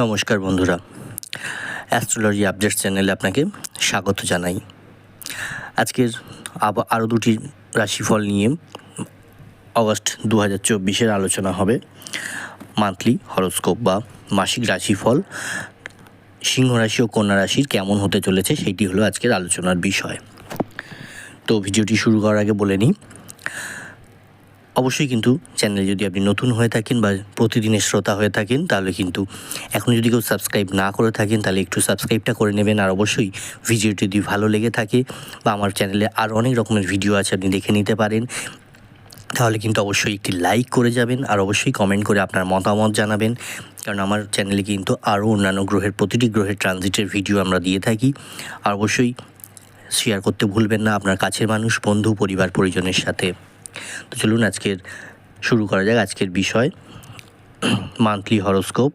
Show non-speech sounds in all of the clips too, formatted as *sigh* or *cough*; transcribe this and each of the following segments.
নমস্কার বন্ধুরা। Astrology update চ্যানেলে আপনাকে স্বাগত জানাই। আজকের আবার আরও দুটি রাশিফল নিয়ে অগস্ট দু হাজার চব্বিশের আলোচনা হবে। মান্থলি হরোস্কোপ বা মাসিক রাশিফল। সিংহ রাশি ও কন্যা রাশির কেমন হতে চলেছে, সেইটি হলো আজকের আলোচনার বিষয়। তো ভিডিওটি শুরু করার আগে বলে নিই অবশ্যই কিন্তু চ্যানেলে যদি আপনি নতুন হয়ে থাকেন বা প্রতিদিনের শ্রোতা হয়ে থাকেন, তাহলে কিন্তু এখন যদি কেউ সাবস্ক্রাইব না করে থাকেন, তাহলে একটু সাবস্ক্রাইবটা করে নেবেন। আর অবশ্যই ভিডিওটি যদি ভালো লেগে থাকে বা আমার চ্যানেলে আর অনেক রকমের ভিডিও আছে আপনি দেখে নিতে পারেন, তাহলে কিন্তু অবশ্যই একটি লাইক করে যাবেন আর অবশ্যই কমেন্ট করে আপনার মতামত জানাবেন। কারণ আমার চ্যানেলে কিন্তু আরও অন্যান্য গ্রহের প্রতিটি গ্রহের ট্রানজিটের ভিডিও আমরা দিয়ে থাকি। আর অবশ্যই শেয়ার করতে ভুলবেন না আপনার কাছের মানুষ, বন্ধু, পরিবার, পরিজনের সাথে। তো চলুন আজকের শুরু করা যাক আজকের বিষয়। মান্থলি হরোস্কোপ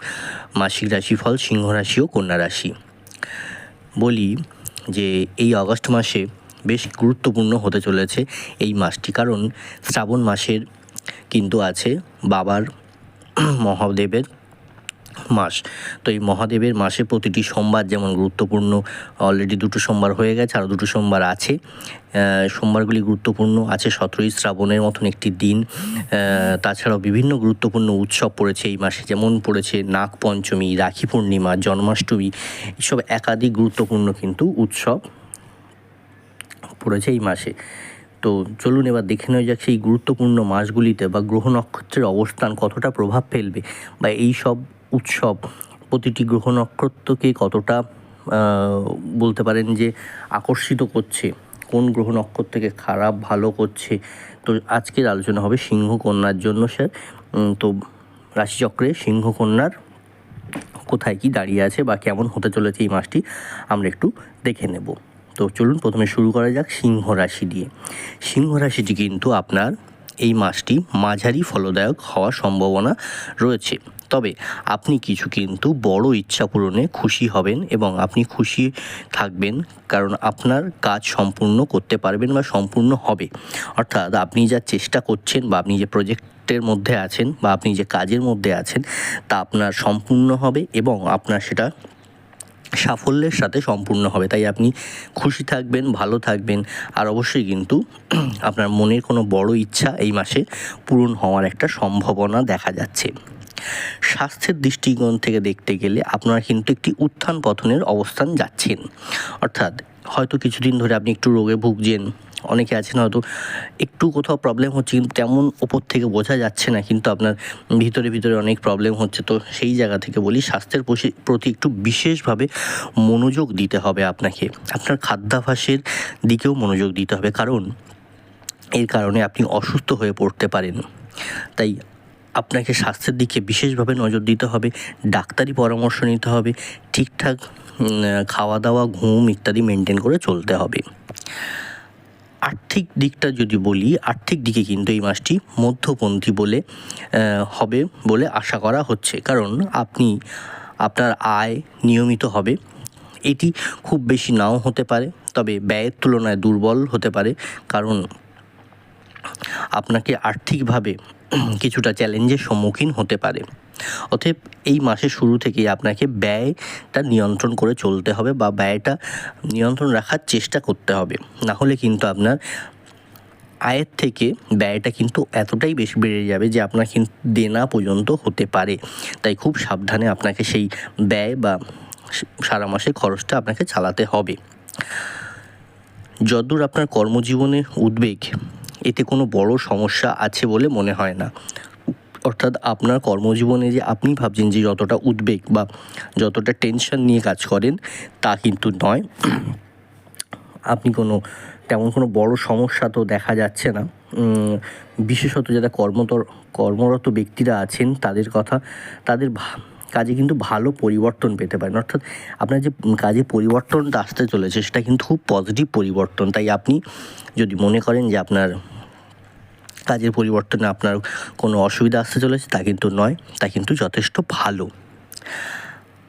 মাসিক রাশিফল, সিংহ রাশি ও কন্যা রাশি। বলি যে এই আগস্ট মাসে বেশ গুরুত্বপূর্ণ হতে চলেছে এই মাসটি, কারণ শ্রাবণ মাসের কিন্তু আছে বাবার, মহাদেবের মাস। তো এই মহাদেবের মাসে প্রতিটি সোমবার যেমন গুরুত্বপূর্ণ অলরেডি দুটো সোমবার হয়ে গেছে আরও দুটো সোমবার আছে। সোমবারগুলি গুরুত্বপূর্ণ আছে সতেরোই শ্রাবণের মতন একটি দিন। তাছাড়াও বিভিন্ন গুরুত্বপূর্ণ উৎসব পড়েছে এই মাসে। যেমন পড়েছে নাগ পঞ্চমী, রাখি পূর্ণিমা, জন্মাষ্টমী, এসব একাধিক গুরুত্বপূর্ণ কিন্তু উৎসব পড়েছে এই মাসে। তো চলুন এবার দেখে নেওয়া যাক সেই গুরুত্বপূর্ণ মাসগুলিতে বা গ্রহ নক্ষত্রের অবস্থান কতটা প্রভাব ফেলবে বা এই সব উৎসব, প্রতিটি গ্রহ নক্ষত্রকে কতটা বলতে পারেন যে আকর্ষিত করছে, কোন গ্রহ নক্ষত্রকে খারাপ, ভালো করছে। তো আজকের আলোচনা হবে সিংহ কন্যার জন্য, স্যার। তো রাশিচক্রে সিংহ কন্যার কোথায় কি দাঁড়িয়ে আছে বা কেমন হতে চলেছে এই মাসটি আমরা একটু দেখে নেব। তো চলুন প্রথমে শুরু করা যাক সিংহ রাশি দিয়ে। সিংহ রাশিটি কিন্তু আপনার এই মাসটি মাঝারি ফলদায়ক হওয়ার সম্ভাবনা রয়েছে। তবে আপনি কিছু কিন্তু বড় ইচ্ছা পূরণে খুশি হবেন এবং আপনি খুশি থাকবেন কারণ আপনার কাজ সম্পূর্ণ করতে পারবেন বা সম্পূর্ণ হবে। অর্থাৎ আপনি যা চেষ্টা করছেন বা আপনি যে প্রজেক্টের মধ্যে আছেন বা আপনি যে কাজের মধ্যে আছেন, তা আপনার সম্পূর্ণ হবে এবং আপনার সেটা সাফল্যের সাথে সম্পূর্ণ হবে। তাই আপনি খুশি থাকবেন, ভালো থাকবেন আর অবশ্যই কিন্তু আপনার মনের কোনো বড় ইচ্ছা এই মাসে পূরণ হওয়ার একটা সম্ভাবনা দেখা যাচ্ছে। স্বাস্থ্যের দৃষ্টিকোণ থেকে দেখতে গেলে আপনারা কিন্তু একটি উত্থান পতনের অবস্থান যাচ্ছেন। অর্থাৎ হয়তো কিছুদিন ধরে আপনি একটু রোগে ভুগছেন, অনেকে আছেন হয়তো একটু কোথাও প্রবলেম হচ্ছে, কিন্তু তেমন ওপর থেকে বোঝা যাচ্ছে না, কিন্তু আপনার ভিতরে ভিতরে অনেক প্রবলেম হচ্ছে। তো সেই জায়গা থেকে বলি, স্বাস্থ্যের প্রতি একটু বিশেষভাবে মনোযোগ দিতে হবে আপনাকে। আপনার খাদ্যাভ্যাসের দিকেও মনোযোগ দিতে হবে, কারণ এর কারণে আপনি অসুস্থ হয়ে পড়তে পারেন। তাই আপনাকে স্বাস্থ্যের দিকে বিশেষভাবে নজর দিতে হবে, ডাক্তারি পরামর্শ নিতে হবে, ঠিকঠাক খাওয়া দাওয়া ঘুম ইত্যাদি মেনটেন করে চলতে হবে। আর্থিক দিকটা যদি বলি, আর্থিক দিকে কিন্তু এই মাসটি মধ্যপন্থী বলে হবে বলে আশা করা হচ্ছে। কারণ আপনি, আপনার আয় নিয়মিত হবে। এটি খুব বেশি নাও হতে পারে, তবে ব্যয়ের তুলনায় দুর্বল হতে পারে। কারণ আপনাকে আর্থিকভাবে কিছুটা চ্যালেঞ্জের সম্মুখীন হতে পারে। অতএব এই মাসের শুরু থেকেই আপনাকে ব্যয়টা নিয়ন্ত্রণ করে চলতে হবে বা ব্যয়টা নিয়ন্ত্রণ রাখার চেষ্টা করতে হবে। না হলে কিন্তু আপনার আয়ের থেকে ব্যয়টা কিন্তু এতটাই বেশি বেড়ে যাবে যে আপনার কিন্তু দেনা পর্যন্ত হতে পারে। তাই খুব সাবধানে আপনাকে সেই ব্যয় বা সারা মাসের খরচটা আপনাকে চালাতে হবে। যদ্দূর আপনার কর্মজীবনে উদ্বেগ এতে কোনো বড় সমস্যা আছে বলে মনে হয় না। অর্থাৎ আপনার কর্মজীবনে যে আপনি ভাবছেন যে যতটা উদ্বেগ বা যতটা টেনশন নিয়ে কাজ করেন, তা কিন্তু নয়। আপনি কোনো, তেমন কোনো বড় সমস্যা তো দেখা যাচ্ছে না। বিশেষত যারা কর্মতর, কর্মরত ব্যক্তিরা আছেন, তাদের কথা, তাদের কাজে কিন্তু ভালো পরিবর্তন পেতে পারেন। অর্থাৎ আপনার যে কাজে পরিবর্তনটা আসতে চলেছে, সেটা কিন্তু খুব পজিটিভ পরিবর্তন। তাই আপনি যদি মনে করেন যে আপনার কাজের পরিবর্তনে আপনার কোনো অসুবিধা আসতে চলেছে? তা কিন্তু নয়। তা কিন্তু যথেষ্ট ভালো।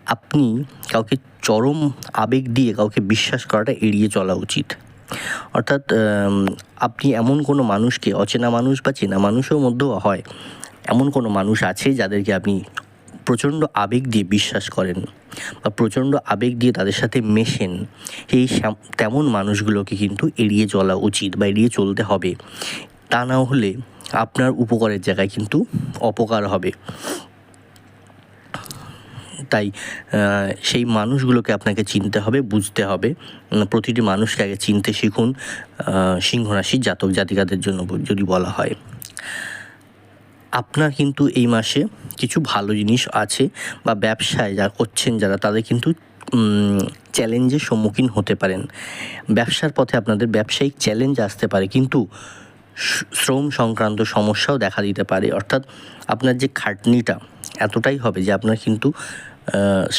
আপনি কাউকে চরম আবেগ দিয়ে কাউকে বিশ্বাস করাটা এড়িয়ে চলা উচিত। অর্থাৎ আপনি এমন কোনো মানুষকে, অচেনা মানুষ বা চেনা মানুষের মধ্যেও হয়, এমন কোনো মানুষ আছে যাদেরকে আপনি প্রচণ্ড আবেগ দিয়ে বিশ্বাস করেন বা প্রচণ্ড আবেগ দিয়ে তাদের সাথে মেশেন? এই তেমন মানুষগুলোকে কিন্তু এড়িয়ে চলা উচিত বা এড়িয়ে চলতে হবে। তা না হলে আপনার উপকারের জায়গায় কিন্তু অপকার হবে। তাই সেই মানুষগুলোকে আপনাকে চিনতে হবে বুঝতে হবে। প্রতিটি মানুষকে আগে চিনতে শিখুন আহ, সিংহ রাশির জাতক জাতিকাদের জন্য যদি বলা হয়। আপনার কিন্তু এই মাসে কিছু ভালো জিনিস আছে বা ব্যবসায় যা করছেন যারা তাদের কিন্তু চ্যালেঞ্জের সম্মুখীন হতে পারেন। ব্যবসার পথে আপনাদের ব্যবসায়িক চ্যালেঞ্জ আসতে পারে কিন্তু শ্রম সংক্রান্ত সমস্যাও দেখা দিতে পারে। অর্থাৎ আপনার যে খাটনিটা এতটাই হবে যে আপনার কিন্তু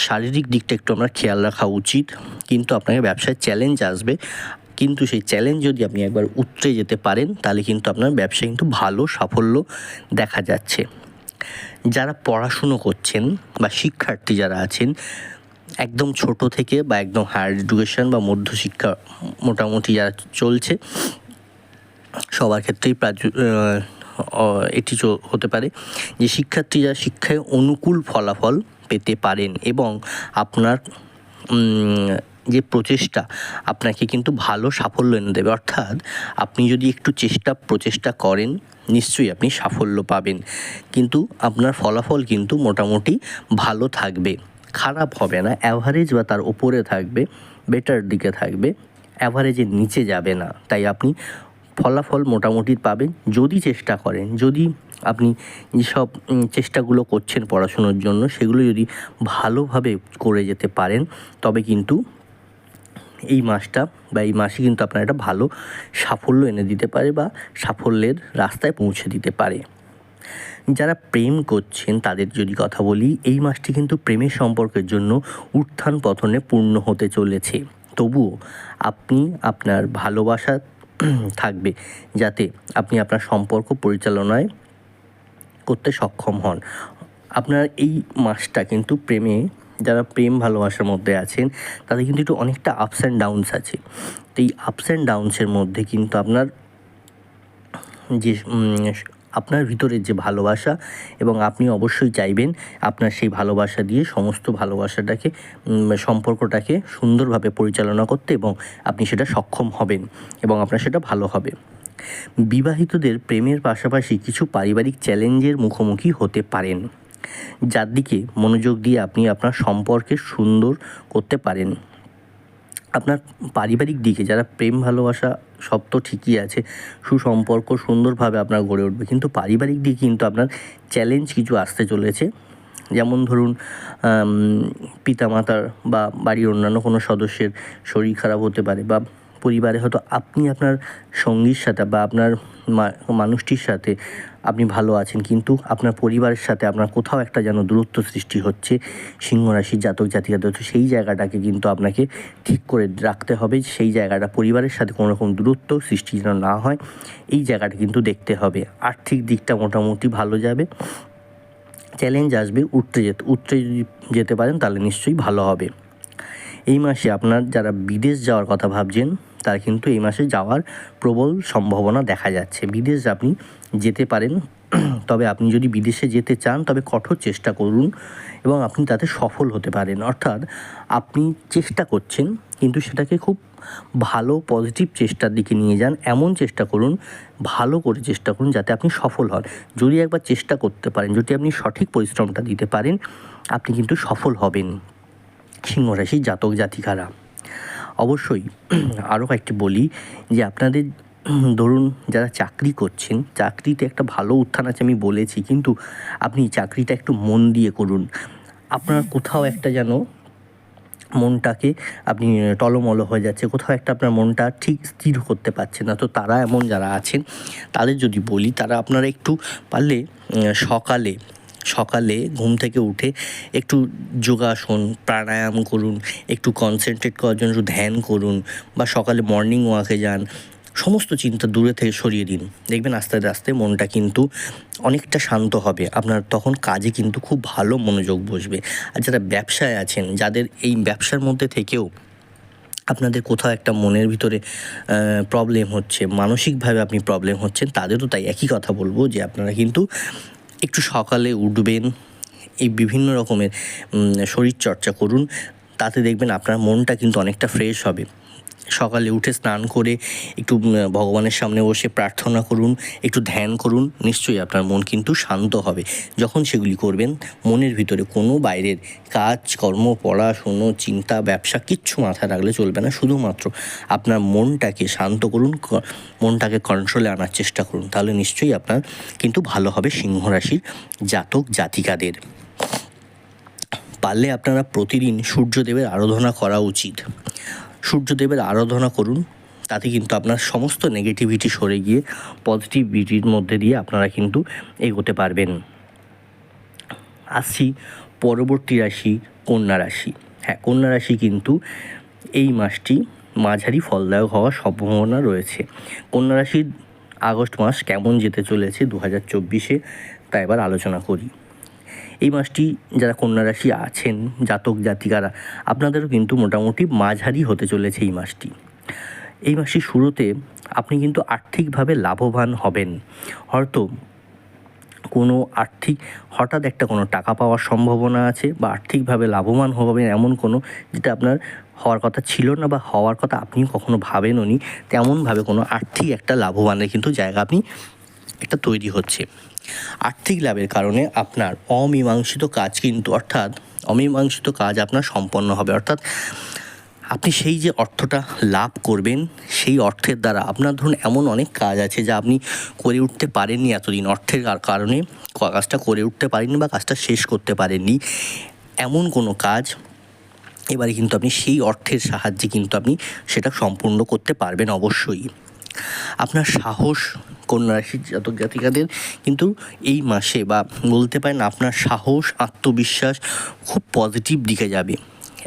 শারীরিক দিকটা একটু আপনার খেয়াল রাখা উচিত। কিন্তু আপনাকে ব্যবসায় চ্যালেঞ্জ আসবে। কিন্তু সেই চ্যালেঞ্জ যদি আপনি একবার উতরে যেতে পারেন, তাহলে কিন্তু আপনার ব্যবসায় কিন্তু ভালো সাফল্য দেখা যাচ্ছে। যারা পড়াশুনো করছেন বা শিক্ষার্থী যারা আছেন, একদম ছোট থেকে বা একদম হায়ার এডুকেশন বা মধ্যশিক্ষা মোটামুটি যারা চলছে সবার ক্ষেত্রেই প্রাচু- এটি হতে পারে যে শিক্ষার্থীরা শিক্ষায় অনুকূল ফলাফল পেতে পারেন এবং আপনার যে প্রচেষ্টা আপনাকে কিন্তু ভালো সাফল্য এনে দেবে। অর্থাৎ আপনি যদি একটু চেষ্টা, প্রচেষ্টা করেন, নিশ্চয়ই আপনি সাফল্য পাবেন। কিন্তু আপনার ফলাফল কিন্তু মোটামুটি ভালো থাকবে। খারাপ হবে না। অ্যাভারেজ বা তার ওপরে থাকবে বেটার দিকে থাকবে অ্যাভারেজের নিচে যাবে না। তাই আপনি ফলাফল মোটামুটি পাবেন যদি চেষ্টা করেন, যদি আপনি যেসব চেষ্টাগুলো করছেন পড়াশুনোর জন্য, সেগুলো যদি ভালোভাবে করে যেতে পারেন, তবে কিন্তু এই মাসটা বা এই মাসে কিন্তু আপনার একটা ভালো সাফল্য এনে দিতে পারে বা সাফল্যের রাস্তায় পৌঁছে দিতে পারে। যারা প্রেম করছেন, তাদের যদি কথা বলি, এই মাসটি কিন্তু প্রেমের সম্পর্কের জন্য উত্থান পতনে পূর্ণ হতে চলেছে। তবুও আপনি আপনার ভালোবাসা *clears throat* থাকবে যাতে আপনি আপনার সম্পর্ক পরিচালনায় করতে সক্ষম হন। আপনার এই মাসটা কিন্তু প্রেমে, যারা প্রেম ভালোবাসার মধ্যে আছেন, তাদের কিন্তু একটু অনেকটা আপস অ্যান্ড ডাউনস আছে। তো এই আপস অ্যান্ড ডাউনসের মধ্যে কিন্তু আপনার যে আপনার ভিতরের যে ভালোবাসা এবং আপনি অবশ্যই চাইবেন আপনার সেই ভালোবাসা দিয়ে সমস্ত ভালোবাসাটাকে সম্পর্কটাকে সুন্দরভাবে পরিচালনা করতে এবং আপনি সেটা সক্ষম হবেন এবং আপনার সেটা ভালো হবে। বিবাহিতদের প্রেমের পাশাপাশি কিছু পারিবারিক চ্যালেঞ্জের মুখোমুখি হতে পারেন, যার দিকে মনোযোগ দিয়ে আপনি আপনার সম্পর্কে সুন্দর করতে পারেন। আপনার পারিবারিক দিকে যারা প্রেম ভালোবাসা সব তো ঠিকই আছে। সুসম্পর্ক সুন্দরভাবে আপনার গড়ে উঠবে। কিন্তু পারিবারিক দিকে কিন্তু আপনার চ্যালেঞ্জ কিছু আসতে চলেছে। যেমন ধরুন পিতামাতার বা বাড়ির অন্যান্য কোনো সদস্যের শরীর খারাপ হতে পারে বা পরিবারে হয়তো আপনি আপনার সঙ্গীর সাথে বা আপনার মানুষটির সাথে আপনি ভালো আছেন, কিন্তু আপনার পরিবারের সাথে আপনার কোথাও একটা যেন দূরত্ব সৃষ্টি হচ্ছে, সিংহ রাশির জাতক জাতিকাদের তো সেই জায়গাটাকে কিন্তু আপনাকে ঠিক করে রাখতে হবে, সেই জায়গাটা পরিবারের সাথে কোনো রকম দূরত্ব সৃষ্টি যেন না হয়, এই জায়গাটা কিন্তু দেখতে হবে। আর্থিক দিকটা মোটামুটি ভালো যাবে, চ্যালেঞ্জ আসবে, উঠতে যেতে, উঠতে যদি যেতে পারেন, তাহলে নিশ্চয়ই ভালো হবে। এই মাসে আপনার যারা বিদেশ যাওয়ার কথা ভাবছেন তার কিন্তু এই মাসে যাওয়ার প্রবল সম্ভাবনা দেখা যাচ্ছে। বিদেশ আপনি যেতে পারেন, *clears throat* তবে আপনি যদি বিদেশে যেতে চান, তবে কঠোর চেষ্টা করুন এবং আপনি তাতে সফল হতে পারেন। অর্থাৎ আপনি চেষ্টা করছেন, কিন্তু সেটাকে খুব ভালো পজিটিভ চেষ্টার দিকে নিয়ে যান। এমন চেষ্টা করুন, ভালো করে চেষ্টা করুন যাতে আপনি সফল হন। যদি একবার চেষ্টা করতে পারেন, যদি আপনি সঠিক পরিশ্রমটা দিতে পারেন, আপনি কিন্তু সফল হবেন। সিংহ রাশির জাতক জাতিকারা। অবশ্যই আরও কয়েকটি বলি যে আপনাদের ধরুন যারা চাকরি করছেন, চাকরিতে একটা ভালো উত্থান আছে আমি বলেছি, কিন্তু আপনি চাকরিটা একটু মন দিয়ে করুন। আপনার কোথাও একটা যেন মনটাকে আপনি টলমলো হয়ে যাচ্ছে, কোথাও একটা আপনার মনটা ঠিক স্থির করতে পারছে না। তো তারা এমন যারা আছেন, তাদের যদি বলি, তারা আপনারা একটু পারলে সকালে সকালে ঘুম থেকে উঠে একটু যোগাসন, প্রাণায়াম করুন, একটু কনসেন্ট্রেট করার জন্য একটু ধ্যান করুন বা সকালে মর্নিং ওয়াকে যান, সমস্ত চিন্তা দূরে থেকে সরিয়ে দিন। দেখবেন আস্তে আস্তে মনটা কিন্তু অনেকটা শান্ত হবে, আপনার তখন কাজে কিন্তু খুব ভালো মনোযোগ বসবে। আর যারা ব্যবসায় আছেন, যাদের এই ব্যবসার মধ্যে থেকেও আপনাদের কোথাও একটা মনের ভিতরে প্রবলেম হচ্ছে, মানসিকভাবে আপনি প্রবলেম হচ্ছেন, তাদেরও তাই একই কথা বলব যে আপনারা কিন্তু একটু সকালে উঠবেন, এই বিভিন্ন রকমের শরীরচর্চা করুন, তাতে দেখবেন আপনার মনটা কিন্তু অনেকটা ফ্রেশ হবে। সকালে উঠে স্নান করে একটু ভগবানের সামনে বসে প্রার্থনা করুন, একটু ধ্যান করুন, নিশ্চয়ই আপনার মন কিন্তু শান্ত হবে। যখন সেগুলি করবেন, মনের ভিতরে কোনো বাইরের কাজ, কর্ম, পড়াশুনো, চিন্তা, ব্যবসা কিচ্ছু মাথায় রাখলে চলবে না। শুধুমাত্র আপনার মনটাকে শান্ত করুন মনটাকে কন্ট্রোলে আনার চেষ্টা করুন। তাহলে নিশ্চয়ই আপনার কিন্তু ভালো হবে সিংহ রাশির জাতক জাতিকাদের। পারলে আপনারা প্রতিদিন সূর্যদেবের আরাধনা করা উচিত। সূর্যদেবের আরাধনা করুন, তাতে কিন্তু আপনার সমস্ত নেগেটিভিটি সরে গিয়ে পজিটিভিটির মধ্যে দিয়ে আপনারা কিন্তু এগোতে পারবেন। আসছি পরবর্তী রাশি, কন্যা রাশি। হ্যাঁ কন্যা রাশি কিন্তু এই মাসটি মাঝারি ফলদায়ক হওয়ার সম্ভাবনা রয়েছে। কন্যা রাশির আগস্ট মাস কেমন যেতে চলেছে দু হাজার চব্বিশে, তা এবার আলোচনা করি। এই মাসটি যারা কন্যা রাশি আছেন, জাতক, জাতিকারা, আপনাদেরও কিন্তু মোটামুটি মাঝারি হতে চলেছে এই মাসটি। এই মাসের শুরুতে আপনি কিন্তু আর্থিকভাবে লাভবান হবেন। হয়তো কোনো আর্থিক, হঠাৎ একটা কোনো টাকা পাওয়ার সম্ভাবনা আছে বা আর্থিকভাবে লাভবান হবেন এমন কোনো যেটা আপনার হওয়ার কথা ছিল না বা হওয়ার কথা আপনি কখনো ভাবেননি তেমনভাবে কোনো আর্থিক একটা লাভবানের কিন্তু জায়গা আপনি একটা তৈরি হচ্ছে। আর্থিক লাভের কারণে আপনার অমীমাংসিত কাজ কিন্তু, অর্থাৎ অমীমাংসিত কাজ আপনার সম্পন্ন হবে। অর্থাৎ আপনি সেই যে অর্থটা লাভ করবেন, সেই অর্থের দ্বারা আপনার ধরুন এমন অনেক কাজ আছে যা আপনি করে উঠতে পারেননি এতদিন। অর্থের কারণে কাজটা করে উঠতে পারেননি বা কাজটা শেষ করতে পারেননি। এমন কোনো কাজ, এবারে কিন্তু আপনি সেই অর্থের সাহায্যে কিন্তু আপনি সেটা সম্পূর্ণ করতে পারবেন অবশ্যই। আপনার সাহস কন্যা রাশির জাতক জাতিকাদের। কিন্তু এই মাসে বা বলতে পারেন আপনার সাহস, আত্মবিশ্বাস খুব পজিটিভ দিকে যাবে।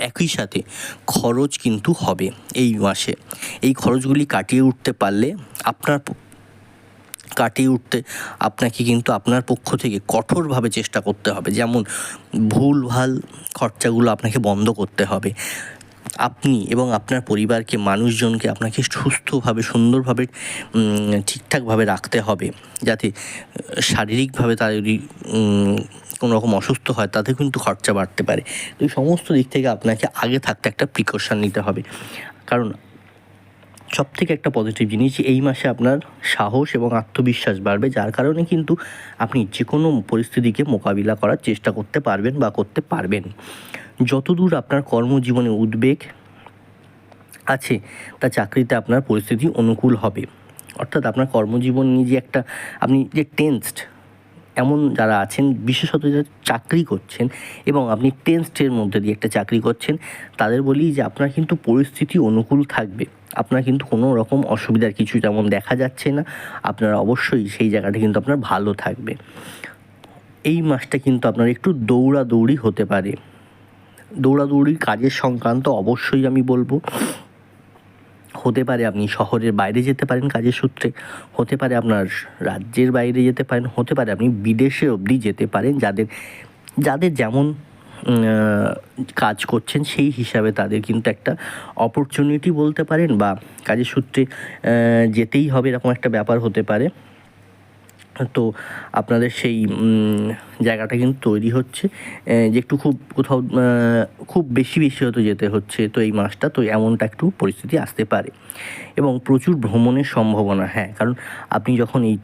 একই সাথে খরচ কিন্তু হবে এই মাসে। এই খরচগুলি কাটিয়ে উঠতে পারলে আপনার কাটিয়ে উঠতে আপনাকে কিন্তু আপনার পক্ষ থেকে কঠোরভাবে চেষ্টা করতে হবে। যেমন ভুলভাল খরচাগুলো আপনাকে বন্ধ করতে হবে। আপনি এবং আপনার পরিবারকে, মানুষজনকে আপনাকে সুস্থভাবে, সুন্দরভাবে ঠিকঠাকভাবে রাখতে হবে। যাতে শারীরিকভাবে তার কোনো রকম অসুস্থ হয়, তাতে কিন্তু খরচা বাড়তে পারে। তো এই সমস্ত দিক থেকে আপনাকে আগে থাকতে একটা প্রিকশন নিতে হবে। কারণ সব থেকে একটা পজিটিভ জিনিস, এই মাসে আপনার সাহস এবং আত্মবিশ্বাস বাড়বে, যার কারণে কিন্তু আপনি যে কোনো পরিস্থিতিকে মোকাবিলা করার চেষ্টা করতে পারবেন বা করতে পারবেন। যতদূর আপনার কর্মজীবনে উদ্বেগ আছে, তা চাকরিতে আপনার পরিস্থিতি অনুকূল হবে। অর্থাৎ আপনার কর্মজীবন নিয়ে যে একটা, আপনি যে টেন্সড এমন যারা আছেন, বিশেষত যারা চাকরি করছেন এবং আপনি টেন্সডের মধ্যে দিয়ে একটা চাকরি করছেন, তাদের বলি যে আপনার কিন্তু পরিস্থিতি অনুকূল থাকবে। আপনার কিন্তু কোনো রকম অসুবিধার কিছু তেমন দেখা যাচ্ছে না। আপনার অবশ্যই সেই জায়গাটা কিন্তু আপনার ভালো থাকবে। এই মাসটা কিন্তু আপনার একটু দৌড়াদৌড়ি হতে পারে। দৌড়াদৌড়ি কাজের সংক্রান্ত অবশ্যই আমি বলব। হতে পারে আপনি শহরের বাইরে যেতে পারেন কাজের সূত্রে, হতে পারে আপনার রাজ্যের বাইরে যেতে পারেন, হতে পারে আপনি বিদেশে অবধি যেতে পারেন, যাদের যাদের যেমন কাজ করছেন সেই হিসাবে তাদের কিন্তু একটা অপরচুনিটি বলতে পারেন বা কাজের সূত্রে যেতেই হবে এরকম একটা ব্যাপার হতে পারে। তো আপনাদের সেই জায়গাটা কিন্তু তৈরি হচ্ছে। যে একটু খুব কোথাও খুব বেশি বেশি হয়তো যেতে হচ্ছে তো এই মাসটা, তো এমনটা একটু পরিস্থিতি আসতে পারে। এবং প্রচুর ভ্রমণের সম্ভাবনা হ্যাঁ কারণ আপনি যখন এই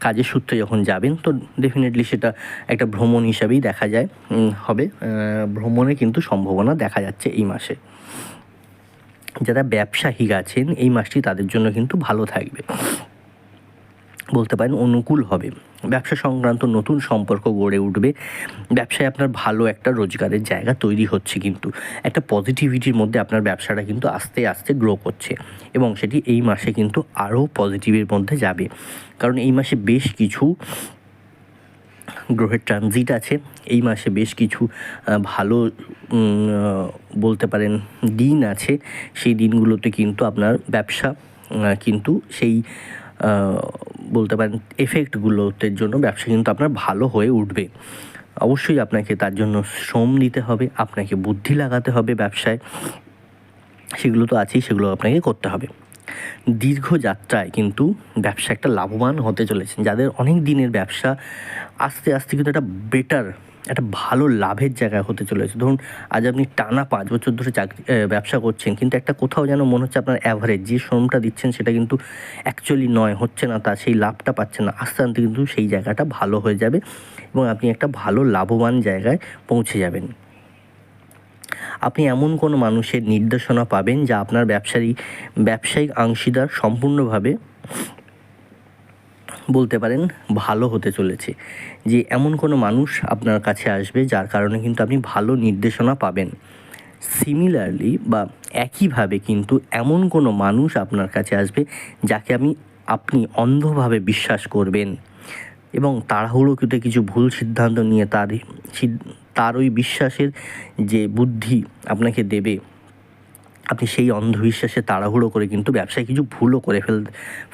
কাজের সূত্রে যখন যাবেন, তো ডেফিনেটলি সেটা একটা ভ্রমণ হিসাবেই দেখা যায় হবে। ভ্রমণে কিন্তু সম্ভাবনা দেখা যাচ্ছে এই মাসে। যারা ব্যবসায়িক আছেন, এই মাসটি তাদের জন্য কিন্তু ভালো থাকবে। বলতে পারেন অনুকূল হবে। ব্যবসা সংক্রান্ত নতুন সম্পর্ক গড়ে উঠবে। ব্যবসায় আপনার ভালো একটা রোজগারের জায়গা তৈরি হচ্ছে কিন্তু। একটা পজিটিভিটির মধ্যে আপনার ব্যবসাটা কিন্তু আস্তে আস্তে গ্রো করছে। এবং সেটি এই মাসে কিন্তু আরও পজিটিভের মধ্যে যাবে। কারণ এই মাসে বেশ কিছু গ্রহের ট্রানজিট আছে। এই মাসে বেশ কিছু ভালো বলতে পারেন দিন আছে। সেই দিনগুলোতে কিন্তু আপনার ব্যবসা কিন্তু সেই বলতে পারেন এফেক্টগুলোতে জন্য ব্যবসা কিন্তু আপনার ভালো হয়ে উঠবে। অবশ্যই আপনাকে তার জন্য শ্রম দিতে হবে, আপনাকে বুদ্ধি লাগাতে হবে ব্যবসায়। সেগুলো তো আছেই, সেগুলো আপনাকে করতে হবে। দীর্ঘ যাত্রায় কিন্তু ব্যবসা একটা লাভবান হতে চলেছে। যাদের অনেক দিনের ব্যবসা, আস্তে আস্তে কিন্তু একটা বেটার একটা ভালো লাভের জায়গায় হতে চলেছে। ধরুন, আজ আপনি টানা পাঁচ বছর ধরে চাকরি ব্যবসা করছেন, কিন্তু একটা কোথাও যেন মনে হচ্ছে আপনার অ্যাভারেজ যে শ্রমটা দিচ্ছেন সেটা কিন্তু অ্যাকচুয়ালি নয়, হচ্ছে না, তা সেই লাভটা পাচ্ছে না। আস্তে আস্তে কিন্তু সেই জায়গাটা ভালো হয়ে যাবে এবং আপনি একটা ভালো লাভবান জায়গায় পৌঁছে যাবেন। আপনি এমন কোনো মানুষের নির্দেশনা পাবেন যা আপনার ব্যবসায়ী, ব্যবসায়িক অংশীদার সম্পূর্ণভাবে বলতে পারেন, ভালো হতে চলেছে। যে এমন কোনো মানুষ আপনার কাছে আসবে যার কারণে কিন্তু আপনি ভালো নির্দেশনা পাবেন। সিমিলারলি বা একইভাবে কিন্তু এমন কোনো মানুষ আপনার কাছে আসবে যাকে আমি, আপনি অন্ধভাবে বিশ্বাস করবেন। এবং তাড়াহুড়োতে কিছু ভুল সিদ্ধান্ত নিয়ে তার তার ওই বিশ্বাসের যে বুদ্ধি আপনাকে দেবে আপনি সেই অন্ধবিশ্বাসে তাড়াহুড়ো করে কিন্তু ব্যবসায় কিছু ভুলও করে ফেল,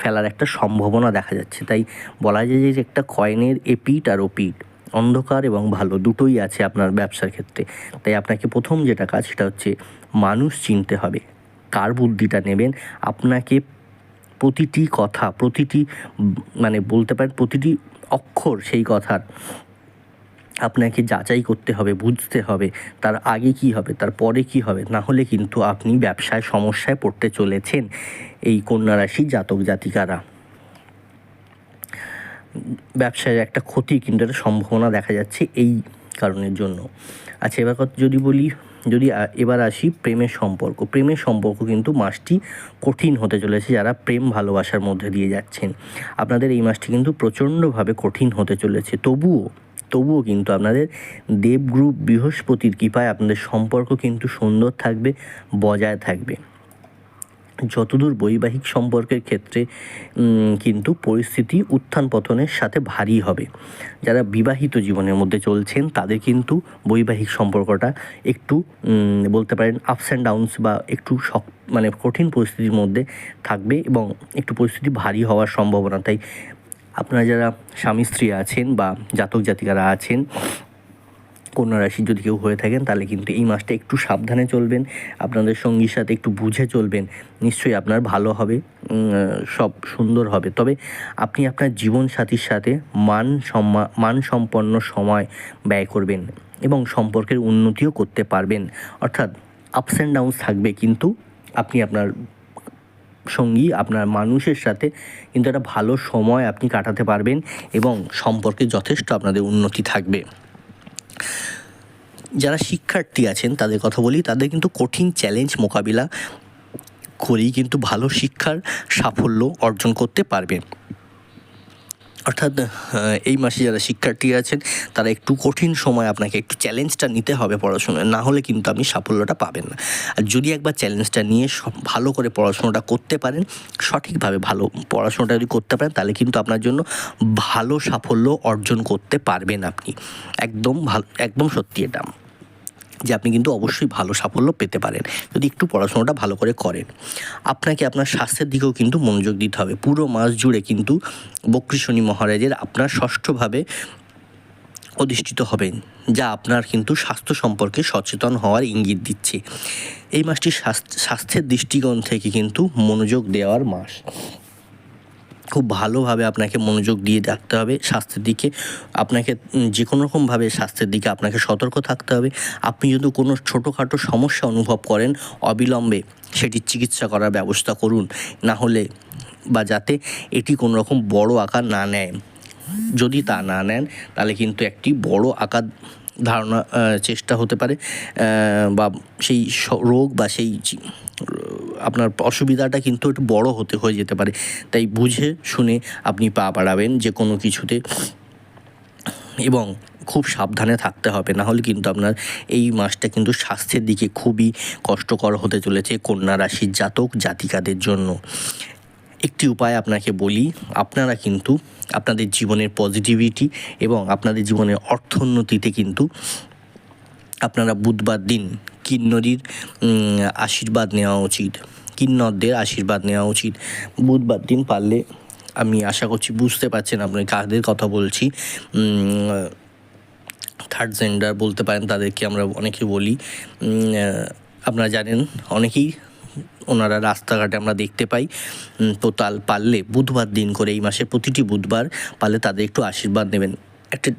ফেলার একটা সম্ভাবনা দেখা যাচ্ছে। তাই বলা যায় যে একটা কয়েনের এপিট আর ওপিট অন্ধকার এবং ভালো দুটোই আছে আপনার ব্যবসার ক্ষেত্রে। তাই আপনাকে প্রথম যেটা কাজ সেটা হচ্ছে মানুষ চিনতে হবে, কার বুদ্ধিটা নেবেন, আপনাকে প্রতিটি কথা, প্রতিটি মানে বলতে পারেন প্রতিটি অক্ষর সেই কথার আপনাকে যাচাই করতে হবে, বুঝতে হবে তার আগে কি হবে, তার পরে কি হবে। না হলে কিন্তু আপনি ব্যবসায় সমস্যায় পড়তে চলেছেন এই কন্যা রাশি জাতক জাতিকারা। ব্যবসায় একটা ক্ষতি কিন্তু একটা সম্ভাবনা দেখা যাচ্ছে এই কারণের জন্য। আচ্ছা এবার কথা যদি বলি, যদি এবার আসি প্রেমের সম্পর্ক। প্রেমের সম্পর্ক কিন্তু মাসটি কঠিন হতে চলেছে, যারা প্রেম ভালোবাসার মধ্যে দিয়ে যাচ্ছেন। আপনাদের এই মাসটি কিন্তু প্রচণ্ডভাবে কঠিন হতে চলেছে। তবুও তবুও কিন্তু আপনাদের দেবগুরু বৃহস্পতির কৃপায় আপনাদের সম্পর্ক কিন্তু সুন্দর থাকবে, বজায় থাকবে। যতদূর বৈবাহিক সম্পর্কের ক্ষেত্রে কিন্তু পরিস্থিতি উত্থান পতনের সাথে ভারী হবে। যারা বিবাহিত জীবনের মধ্যে চলছেন, তাদের কিন্তু বৈবাহিক সম্পর্কটা একটু বলতে পারেন আপস অ্যান্ড ডাউনস বা একটু শক মানে কঠিন পরিস্থিতির মধ্যে থাকবে এবং একটু পরিস্থিতি ভারী হওয়ার সম্ভাবনা। তাই আপনারা যারা স্বামী, স্ত্রী আছেন বা জাতক জাতিকারা আছেন, কন্যা রাশি যদি কেউ হয়ে থাকেন, তাহলে কিন্তু এই মাসটা একটু সাবধানে চলবেন, আপনাদের সঙ্গীর সাথে একটু বুঝে চলবেন, নিশ্চয়ই আপনার ভালো হবে সব সুন্দর হবে। তবে আপনি আপনার জীবন সাথীর সাথে মান সম্মান মান সম্পন্ন সময় ব্যয় করবেন এবং সম্পর্কের উন্নতিও করতে পারবেন। অর্থাৎ আপস অ্যান্ড ডাউনস থাকবে, কিন্তু আপনি আপনার সঙ্গী, আপনার মানুষের সাথে কিন্তু একটা ভালো সময় আপনি কাটাতে পারবেন এবং সম্পর্কে যথেষ্ট আপনাদের উন্নতি থাকবে। যারা শিক্ষার্থী আছেন, তাদের কথা বলি, তাদের কিন্তু কঠিন চ্যালেঞ্জ মোকাবিলা করেই কিন্তু ভালো শিক্ষার সাফল্য অর্জন করতে পারবে। অর্থাৎ এই মাসে যারা শিক্ষার্থী আছেন, তারা একটু কঠিন সময় আপনাকে একটু চ্যালেঞ্জটা নিতে হবে পড়াশোনায়। না হলে কিন্তু আপনি সাফল্যটা পাবেন না। আর যদি একবার চ্যালেঞ্জটা নিয়ে ভালো করে পড়াশোনাটা করতে পারেন, সঠিকভাবে ভালো পড়াশোনাটা যদি করতে পারেন, তাহলে কিন্তু আপনার জন্য ভালো সাফল্য অর্জন করতে পারবেন আপনি। একদম ভালো, একদম সত্যি এটা। যে আপনি কিন্তু অবশ্যই ভালো সাফল্য পেতে পারেন। যদি একটু পড়াশোনাটা ভালো করে করেন। আপনাকে আপনার স্বাস্থ্যের দিকেও কিন্তু মনোযোগ দিতে হবে। পুরো মাস জুড়ে কিন্তু বক্রী শনি মহারাজের আপনার ষষ্ঠভাবে অধিষ্ঠিত হবেন, যা আপনার কিন্তু স্বাস্থ্য সম্পর্কে সচেতন হওয়ার ইঙ্গিত দিচ্ছে। এই মাসটি স্বাস্থ্যের দৃষ্টিকোণ থেকে কিন্তু মনোযোগ দেওয়ার মাস। খুব ভালোভাবে আপনাকে মনোযোগ দিয়ে রাখতে হবে স্বাস্থ্যের দিকে। আপনাকে যে কোনো রকমভাবে স্বাস্থ্যের দিকে আপনাকে সতর্ক থাকতে হবে। আপনি যদি কোনো ছোটোখাটো সমস্যা অনুভব করেন অবিলম্বে সেটির চিকিৎসা করার ব্যবস্থা করুন। না হলে বা যাতে এটি কোনো রকম বড় আকার না নেয়। যদি তা না নেন তাহলে কিন্তু একটি বড় আকার ধারণা চেষ্টা হতে পারে বা সেই রোগ বা সেই আপনার অসুবিধাটা কিন্তু একটু বড় হতে হয়ে যেতে পারে। তাই বুঝে শুনে আপনি পা বাড়াবেন যে কোনো কিছুতে। এবং খুব সাবধানে থাকতে হবে, না হলে কিন্তু আপনার এই মাসটা কিন্তু স্বাস্থ্যের দিকে খুবই কষ্টকর হতে চলেছে কন্যা রাশির জাতক, জাতিকাদের জন্য। একটি উপায় আপনাকে বলি, আপনারা কিন্তু আপনাদের জীবনের পজিটিভিটি এবং আপনাদের জীবনের অর্থোন্নতিতে কিন্তু আপনারা বুধবার দিন কিন্নরীর আশীর্বাদ নেওয়া উচিত। কিন্নরদের আশীর্বাদ নেওয়া উচিত। বুধবার দিন পারলে আমি আশা করছি বুঝতে পারছেন আপনি কাদের কথা বলছি। থার্ড জেন্ডার বলতে পারেন, তাদেরকে আমরা অনেকে বলি। আপনারা জানেন, অনেকেই ওনারা রাস্তাঘাটে আমরা দেখতে পাই তো তাল পারলে বুধবার দিন করে এই মাসের প্রতিটি বুধবার পারলে তাদের একটু আশীর্বাদ নেবেন। একটা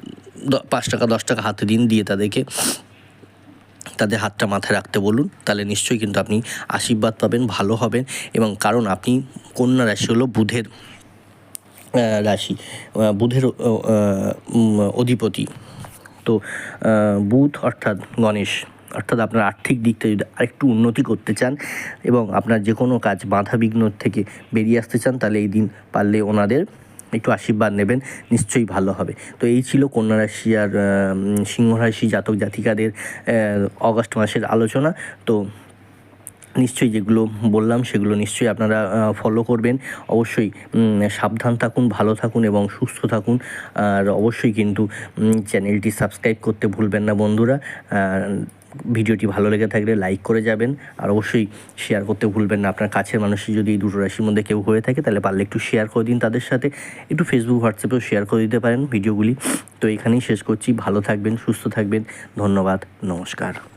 পাঁচ টাকা, দশ টাকা হাতে দিন দিয়ে তাদেরকে তাদের হাতটা মাথায় রাখতে বলুন, তাহলে নিশ্চয়ই কিন্তু আপনি আশীর্বাদ পাবেন, ভালো হবেন এবং কারণ আপনি কন্যা রাশি হলো বুধের রাশি বুধের অধিপতি। তো বুধ অর্থাৎ গণেশ। অর্থাৎ আপনার আর্থিক দিকটা যদি আরেকটু উন্নতি করতে চান এবং আপনার যে কোনো কাজ বাধা বিঘ্ন থেকে বেরিয়ে আসতে চান, তাহলে এই দিন পারলে ওনাদের একটু আশীর্বাদ নেবেন, নিশ্চয়ই ভালো হবে। তো এই ছিল কন্যা রাশি আর সিংহ রাশি জাতক জাতিকাদের অগস্ট মাসের আলোচনা। তো নিশ্চয়ই যেগুলো বললাম সেগুলো নিশ্চয়ই আপনারা ফলো করবেন। অবশ্যই সাবধান থাকুন, ভালো থাকুন এবং সুস্থ থাকুন। আর অবশ্যই কিন্তু চ্যানেলটি সাবস্ক্রাইব করতে ভুলবেন না বন্ধুরা। ভিডিওটি ভালো লেগে থাকলে লাইক করে যাবেন। আর অবশ্যই শেয়ার করতে ভুলবেন না। আপনার কাছের মানুষই যদি এই দুটো রাশির মধ্যে কেউ হয়ে থাকে, তাহলে পারলে একটু শেয়ার করে দিন তাদের সাথে। একটু ফেসবুক হোয়াটসঅ্যাপেও শেয়ার করে দিতে পারেন ভিডিওগুলি। তো এখানেই শেষ করছি। ভালো থাকবেন, সুস্থ থাকবেন। ধন্যবাদ, নমস্কার।